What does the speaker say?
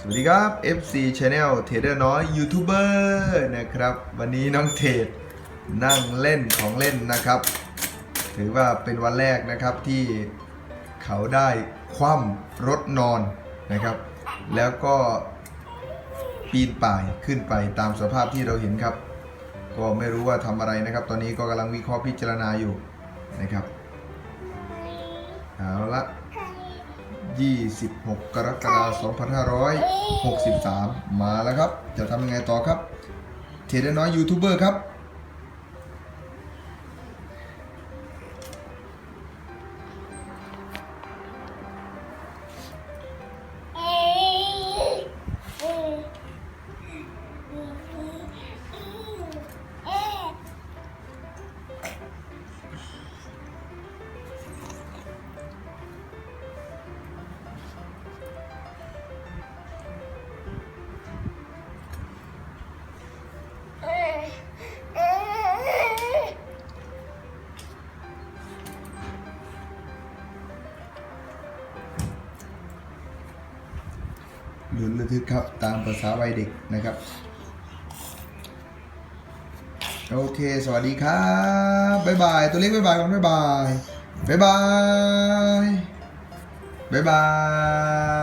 สวัสดีครับ FC Channel เทเดอร์น้อยยูทูบเบอร์นะครับ วันนี้น้องเทดนั่งเล่นของเล่นนะครับ ถือว่าเป็นวันแรกนะครับที่เขาได้คว่ำรถนอนนะครับ แล้วก็ปีนป่ายขึ้นไปตามสภาพที่เราเห็นครับ ก็ไม่รู้ว่าทำอะไรนะครับ ตอนนี้ก็กำลังวิเคราะห์พิจารณาอยู่นะครับ 26 กรกฎาคม2563 มาแล้วครับ จะทำยังไงต่อครับเทดเดน้อยยูทูบเบอร์ครับ ลุ้นระทึกครับตามภาษาวัยเด็กนะครับ โอเค สวัสดีครับบ๊ายบาย ตัวเล็กบ๊ายบายก่อนบ๊ายบายบ๊ายบายบ๊ายบาย